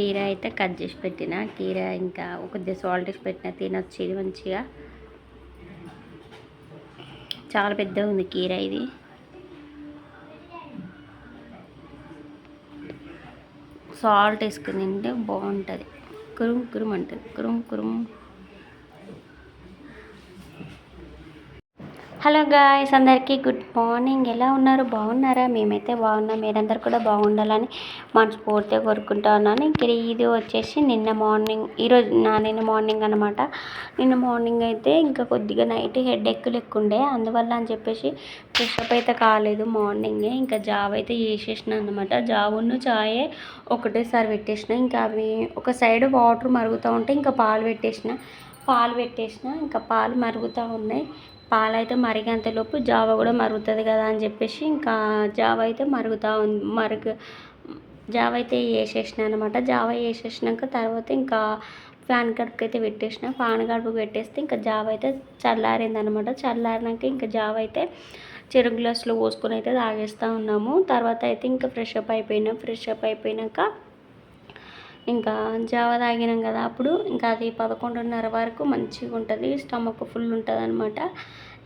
అయితే కట్ చేసి పెట్టిన. కీర ఇంకా కొద్దిగా సాల్ట్ వేసి పెట్టిన. తినొచ్చు ఇది మంచిగా. చాలా పెద్దగా ఉంది కీర ఇది. సాల్ట్ వేసుకుని తింటే బాగుంటుంది. కురుమ్ కురుం అంటుంది. కురుమ్ కురుమ్ హలో గాయస్ అందరికీ గుడ్ మార్నింగ్. ఎలా ఉన్నారు? బాగున్నారా? మేమైతే బాగున్నాం. మీరందరూ కూడా బాగుండాలని మనస్ఫూర్తిగా కోరుకుంటా ఉన్నాను. ఇక్కడ ఇది వచ్చేసి నిన్న మార్నింగ్ ఈరోజు నా నిన్న మార్నింగ్ అనమాట నిన్న మార్నింగ్ అయితే ఇంకా కొద్దిగా నైట్ హెడ్ ఎక్కులు లెక్కుండే అందువల్ల అని చెప్పేసి ఫ్రెష్ అప్ అయితే కాలేదు మార్నింగే. ఇంకా జాబ్ అయితే చేసేసిన అనమాట జాబును చాయే ఒకటేసారి పెట్టేసిన. ఇంకా అవి ఒక సైడ్ వాటర్ మరుగుతూ ఉంటే ఇంకా పాలు పెట్టేసిన. పాలు పెట్టేసిన. ఇంకా పాలు మరుగుతూ ఉన్నాయి. పాలైతే మరిగేంతలోపు జావ కూడా మరుగుతుంది కదా అని చెప్పేసి ఇంకా జావ అయితే మరుగుతూ ఉంది మరుగు జావ అయితే వేసేసిన అనమాట జావ వేసేసినాక తర్వాత ఇంకా ఫ్యాన్ కడుపుకి అయితే పెట్టేసిన. ఫ్యాన్ కడుపుకి పెట్టేస్తే ఇంకా జావ అయితే చల్లారింది అనమాట చల్లారినాక ఇంకా జావ అయితే చెరుకు గ్లాసులో పోసుకొని అయితే తాగేస్తూ ఉన్నాము. తర్వాత అయితే ఇంకా ఫ్రెష్ అప్ అయిపోయినాం. ఫ్రెష్ అప్ అయిపోయినాక ఇంకా జావ తాగినాం కదా అప్పుడు ఇంకా అది పదకొండున్నర వరకు మంచిగా ఉంటుంది స్టమక్ ఫుల్ ఉంటుంది అనమాట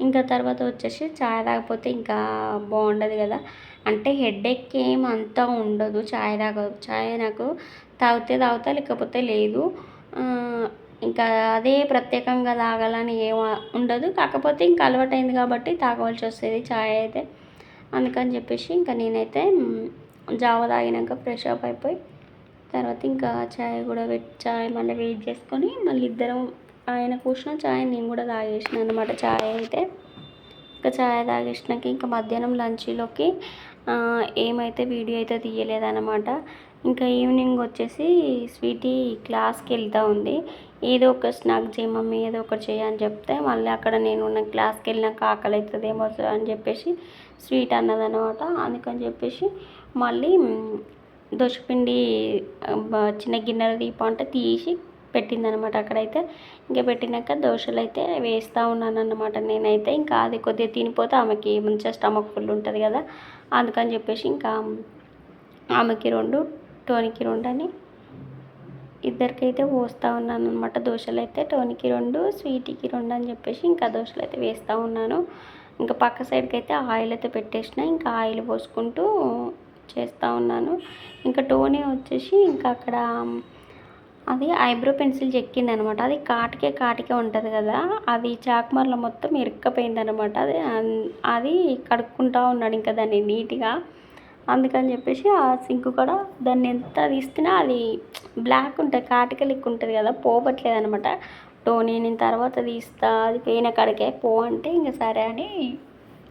ఇంకా తర్వాత వచ్చేసి చాయ్ తాగకపోతే ఇంకా బాగుండదు కదా. అంటే హెడ్ఏక్ ఏం అంతా ఉండదు చాయ్ తాగ చాయ్ నాకు తాగితే తాగుతా లేకపోతే లేదు. ఇంకా అదే ప్రత్యేకంగా తాగాలని ఏం ఉండదు. కాకపోతే ఇంకా అలవాటైంది కాబట్టి తాగవలసి వస్తుంది చాయ్ అయితే. అందుకని చెప్పేసి ఇంకా నేనైతే జావ తాగినాక ఫ్రెష్ అప్ అయిపోయి తర్వాత ఇంకా చాయ్ కూడా పెట్టి చాయ్ మళ్ళీ వెయిట్ చేసుకొని మళ్ళీ ఇద్దరం ఆయన కూర్చున్న చాయ్ నేను కూడా తాగేసిన అనమాట చాయ్ అయితే ఇంకా చాయ్ తాగేసినాక ఇంకా మధ్యాహ్నం లంచ్లోకి ఏమైతే వీడియో అయితే తీయలేదన్నమాట. ఇంకా ఈవినింగ్ వచ్చేసి స్వీటీ క్లాస్కి వెళ్తూ ఉంది. ఏదో ఒక స్నాక్ చేయ మమ్మీ ఏదో ఒకటి చేయని చెప్తే మళ్ళీ అక్కడ నేను ఉన్న క్లాస్కి వెళ్ళినాక ఆకలి అవుతుందేమో అని చెప్పేసి స్వీట్ అన్నదనమాట అందుకని చెప్పేసి మళ్ళీ దోశపిండి చిన్న గిన్నెలు దీపం అంటే తీసి పెట్టిందనమాట అక్కడైతే. ఇంకా పెట్టినాక దోశలు అయితే వేస్తూ ఉన్నాను అనమాట నేనైతే. ఇంకా అది కొద్దిగా తినిపోతే ఆమెకి మంచిగా స్టమక్ ఫుల్ ఉంటుంది కదా. అందుకని చెప్పేసి ఇంకా ఆమెకి రెండు టోనికి రెండు అని ఇద్దరికైతే పోస్తూ ఉన్నాను అనమాట దోశలు అయితే టోనికి రెండు స్వీట్కి రెండు అని చెప్పేసి ఇంకా దోశలు అయితే వేస్తూ ఉన్నాను. ఇంకా పక్క సైడ్కి అయితే ఆయిల్ అయితే పెట్టేసిన. ఇంకా ఆయిల్ పోసుకుంటూ చేస్తూ ఉన్నాను. ఇంకా టోనీ వచ్చేసి ఇంకా అక్కడ అది ఐబ్రో పెన్సిల్ చెక్కింది అనమాట అది కాటికే కాటికే ఉంటుంది కదా అది చాక్మర్లో మొత్తం ఇరుక్కపోయింది అనమాట అది అది కడుక్కుంటూ ఉన్నాడు ఇంకా దాన్ని నీట్గా. అందుకని చెప్పేసి ఆ సింక్ కూడా దాన్ని ఎంత తీస్తున్నా అది బ్లాక్ ఉంటుంది కాటిక లెక్క ఉంటుంది కదా పోవట్లేదు అనమాట టోనీ నేను తర్వాత తీస్తా అది పోయిన కాడికే పో అంటే ఇంకా సరే అని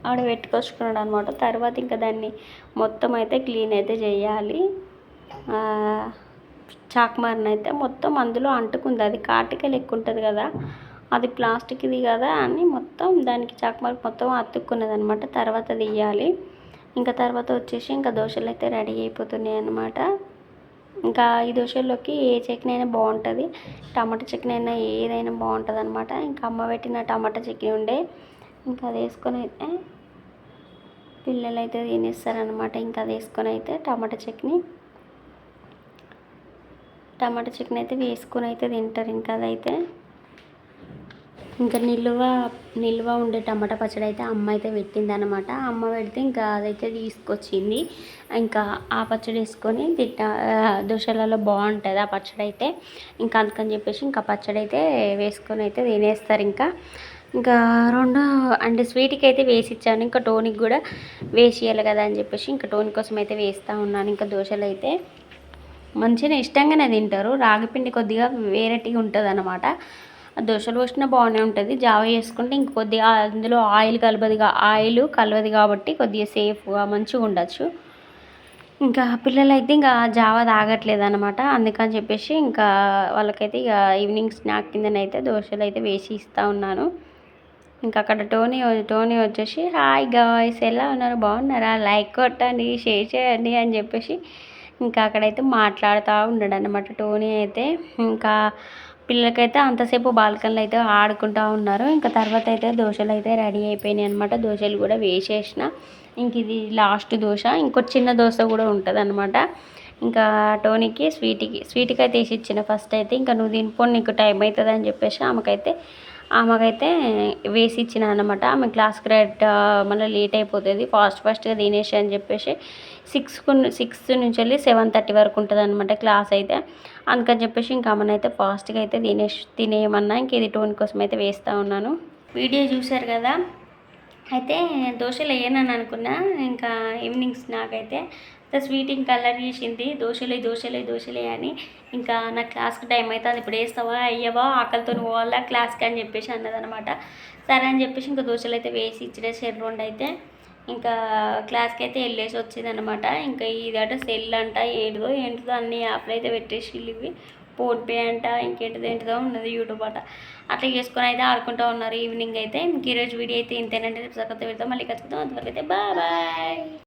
ఆవిడ పెట్టుకొచ్చుకున్నాడు అనమాట తర్వాత ఇంకా దాన్ని మొత్తం అయితే క్లీన్ అయితే చేయాలి. చాక్మార్ని అయితే మొత్తం అందులో అంటుకుంది. అది కాటిక లెక్క ఉంటుంది కదా. అది ప్లాస్టిక్ది కదా అని మొత్తం దానికి చాక్మార్ మొత్తం అతుక్కున్నది అనమాట తర్వాత తీయాలి. ఇంకా తర్వాత వచ్చేసి ఇంకా దోశలు అయితే రెడీ అయిపోతున్నాయి అనమాట ఇంకా ఈ దోశల్లోకి ఏ చట్నీ అయినా బాగుంటుంది. టమాటా చట్నీ అయినా ఏదైనా బాగుంటుంది అనమాట ఇంకా అమ్మ పెట్టిన టమాటా చట్నీ ఉండే. ఇంకా అది వేసుకొని అయితే పిల్లలు అయితే తినేస్తారనమాట ఇంకా అది వేసుకొని అయితే టమాటా చట్నీ. టమాటా చట్నీ అయితే వేసుకొని అయితే తింటారు. ఇంకా అదైతే ఇంకా నిల్వ నిల్వ ఉండే టమాటా పచ్చడి అయితే అమ్మ అయితే పెట్టింది అనమాట అమ్మ పెడితే ఇంకా అదైతే తీసుకొచ్చింది. ఇంకా ఆ పచ్చడి వేసుకొని తిట్ట దోశలలో బాగుంటుంది ఆ పచ్చడి అయితే ఇంకా అందుకని చెప్పేసి ఇంకా పచ్చడి అయితే వేసుకొని అయితే తినేస్తారు. ఇంకా ఇంకా రెండు అంటే స్వీట్కి అయితే వేసి ఇచ్చాను ఇంకా టోనికి కూడా వేసి ఇవ్వాలి కదా అని చెప్పేసి ఇంకా టోని కోసం అయితే వేస్తూ ఉన్నాను. ఇంకా దోశలు అయితే మంచిగా ఇష్టంగానే తింటారు. రాగిపిండి కొద్దిగా వేరేటిగా ఉంటుంది అనమాట దోశలు పోసినా బాగానే ఉంటుంది. జావ చేసుకుంటే ఇంక కొద్దిగా అందులో ఆయిల్ కలవదు ఆయిల్ కలవదు కాబట్టి కొద్దిగా సేఫ్గా మంచిగా ఉండొచ్చు. ఇంకా పిల్లలు అయితే ఇంకా జావ తాగట్లేదు అనమాట అందుకని చెప్పేసి ఇంకా వాళ్ళకైతే ఇక ఈవినింగ్ స్నాక్ కిందనైతే దోశలు అయితే వేసి ఇస్తూ ఉన్నాను. ఇంకా అక్కడ టోనీ టోనీ వచ్చేసి హాయ్ గాయ్స్ ఎలా ఉన్నారు? బాగున్నారా? లైక్ కొట్టండి షేర్ చేయండి అని చెప్పేసి ఇంకా అక్కడైతే మాట్లాడుతూ ఉన్నాడు అనమాట టోనీ అయితే. ఇంకా పిల్లలకైతే అంతసేపు బాల్కనీలో అయితే ఆడుకుంటూ ఉన్నారు. ఇంకా తర్వాత అయితే దోశలు అయితే రెడీ అయిపోయినాయి అనమాట దోశలు కూడా వేసేసిన. ఇంక ఇది లాస్ట్ దోశ. ఇంకో చిన్న దోశ కూడా ఉంటుంది అనమాట ఇంకా టోనీకి స్వీట్కి స్వీట్కి అయితే వేసి ఇచ్చిన ఫస్ట్ అయితే. ఇంకా నువ్వు తినిపో నీకు టైం అవుతుంది అని చెప్పేసి ఆమెకైతే ఆమెకైతే వేసి ఇచ్చిన అనమాట ఆమె క్లాస్ రైట్ మళ్ళీ లేట్ అయిపోతుంది. ఫాస్ట్ ఫాస్ట్గా తినేసి అని చెప్పేసి సిక్స్కు సిక్స్త్ నుంచి వెళ్ళి సెవెన్ థర్టీ వరకు ఉంటుంది అనమాట క్లాస్ అయితే. అందుకని చెప్పేసి ఇంకా ఆమెనైతే ఫాస్ట్గా అయితే తినేసి తినేయమన్నా ఇంక ఇది టోన్ కోసం అయితే వేస్తూ ఉన్నాను. వీడియో చూశారు కదా? అయితే దోశలు వేయనని అనుకున్నా. ఇంకా ఈవినింగ్స్ నాకైతే స్వీట్ ఇంకా కలర్ చేసింది. దోశలే దోశలే దోశలే అని. ఇంకా నా క్లాస్కి టైం అవుతుంది ఇప్పుడు వేస్తావా అయ్యవా ఆకలితో పోవాలా క్లాస్కి అని చెప్పేసి అన్నదనమాట. సరే అని చెప్పేసి ఇంకా దోశలు అయితే వేసి ఇచ్చిన షెర్ రెండు అయితే. ఇంకా క్లాస్కి అయితే వెళ్ళేసి వచ్చిందనమాట. ఇంకా ఇదట సెల్ అంట ఏంటిదో ఏంటిదో అన్ని యాప్లు అయితే పెట్టేసి ఇవి. ఫోన్పే అంట ఇంకేంటిదో ఏంటిదో ఉన్నది యూట్యూబ్ అట. అట్లా చేసుకొని అయితే ఆడుకుంటూ ఉన్నారు ఈవినింగ్ అయితే. ఇంక ఈరోజు వీడియో అయితే ఇంతేనంటే రేపు సక్కతో పెడతాం మళ్ళీ కలుసుకుందాం. అంతవరకు అయితే బాయ్ బాయ్.